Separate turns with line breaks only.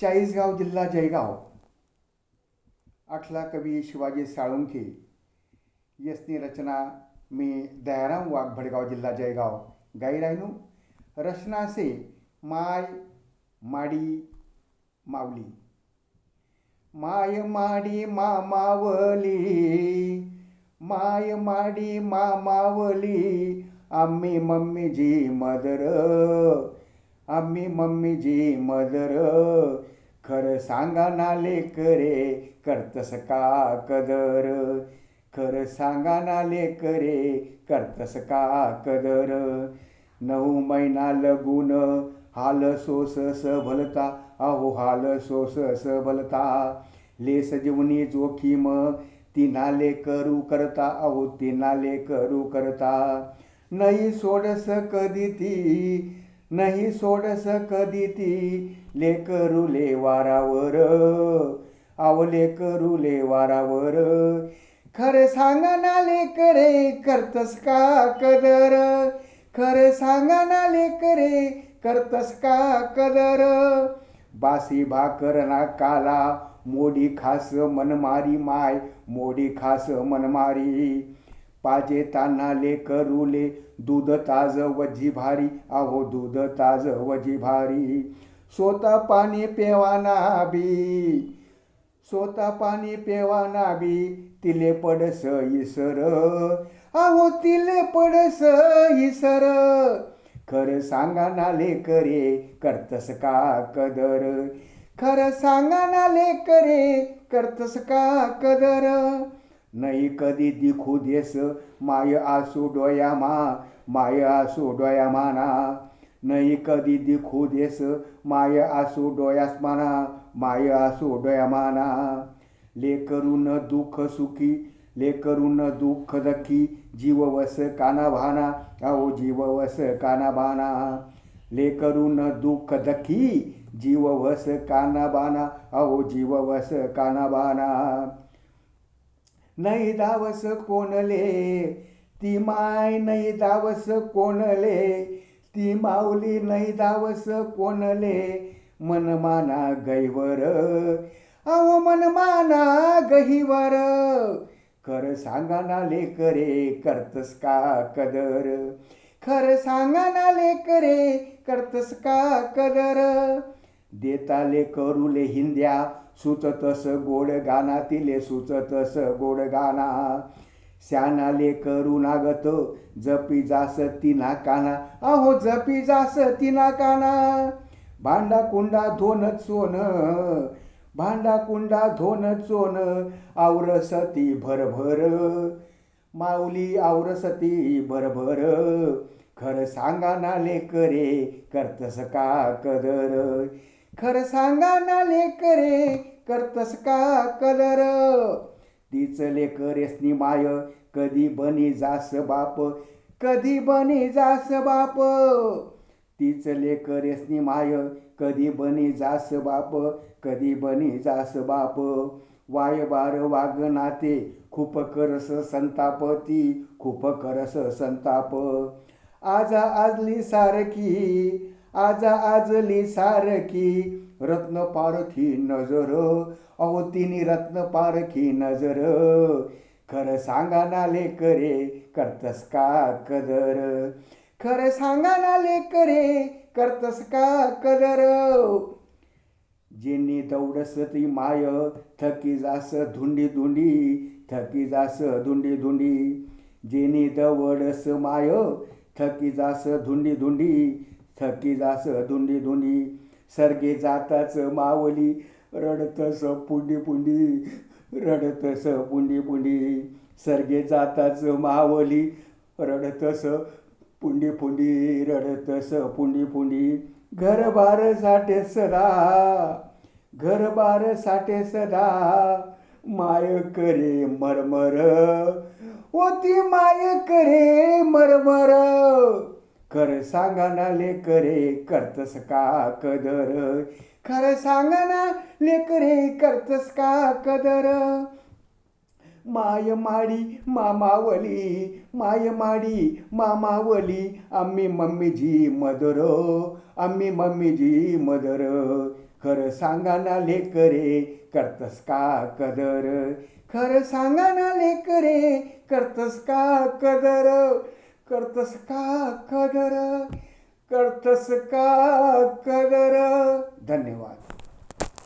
चाळीसगाव जिल्हा जयगाव. आठला कवी शिवाजी साळुंखे. यसनी रचना मी दयाराम वाघ भडगाव जिल्हा जयगाव. गाई राहिनू रचना असे माय माडी मावली माय माडी मामावली माय माडी मामावली आम्ही मम्मीजी मदर. आम्ही मम्मीजी मदर खरं सांगा ना लेकरे करतस का कदर? खरं सांगा ना लेकरे करतस का कदर? नऊ महिना लगून हाल सोस भलता अहो हाल सोस भलता. लेस जीवनी जोखीम तिनाले करू करता अहो तिनाले करू करता. नाही सोडस कधी ती नाही सोडस कधी ती. लेकरुले वारावर. आव लेकरुले वारावर. खरं सांगा ना लेकरे करतस का कदर? खरं सांगा ना लेकरे करतस का कदर? बासी भाकर ना काला मोडी खास मनमारी माय मोडी खास मनमारी. पाजे ताना ले करूले दूध ताज वजी भारी आहो दूध ताज वजी भारी. स्वतः पाणी पेवाना बी स्वतः पाणी पेवाना बी तिले पडस इसर. आहो तिले पडस इसर खरं सांगा नाले करे करतस का कदर. खरं सांगा नाले करे करतस का कदर. नाही कधी दिखू देस. माय आसू डोयामा माय आसू डोयामाना नाही कधी दिखू देस. माय आसू डोयास माना माय आसू डोयामाना लेकरून दुःख सुखी लेकरून दुःख दखी जीववस काना भाना अहो जीववस काना बाना लेकरून दुःख दखी जीववस काना बाना अहो जीववस काना बाना नाही दावस कोणले? ती माय नाही दावस कोणले? ती माऊली नाही दावस कोणले? मनमाना गैवर अहो मनमाना गहिवर. खरं सांगा ना लेकरे करतस का कदर? खरं सांगा ना लेकरे करतस का कदर? देताले करूले हिंद्या सुचतस गोड गाना तिले सुचतस गोड गाना श्यानाले करुणागत जपी जास तिना काना. अहो जपी जास तिना काना. भांडा कुंडा धोन चोन. भांडा कुंडा धोन चोन. आवरसती भरभर. माऊली आवरसती भरभर. खरं सांगा ना लेकरे करतस का कदर? खरं सांगा ना लेकरे करतस का कलर. तीच लेकरेसनी माय कधी बनी जास बाप कधी बनी जास बाप. तीच लेकरेसनी माय कधी बनी जास बाप कधी बनी जास बाप. वाय बार वाग नाते खूप करस संताप ती खूप करस संताप. आजा आजली सारखी आजा आजली सारखी रत्न पारखी नजर. अहो रत्न पारखी नजर. खरं सांगा ना लेकरे करतस का कदर? खरं सांगा ना लेकरे करतस का कदर? जिनी दौडस ती माय थकी जास धुंडी धुंडी थकी जास धुंडी धुंडी. जिनी दवडस माय थकी जास धुंडी धुंडी थकी जास धुंडी धुंडी. सरगे जाताच मावली रडतस पुंडी पुंडी रडतस पुंडी पुंडी. सरगे जाताच मावली रडतस पुंडी पुंडी रडतस पुंडी पुंडी. घरबार साठे सदा घरबार साठे सदा माय करे मरमर. होती माय करे मरमर. खरं सांगा ना लेकरे करतस का कदर? खरं सांगा ना लेकरे करतस का कदर? माय माडी मामावली माय माडी मामावली आम्ही मम्मीजी मदर आम्ही मम्मीजी मदर. खरं सांगा ना लेकरे करतस का कदर? खरं सांगा ना लेकरे करतस का कदर? करतस का कदर? करतस का कदर? धन्यवाद.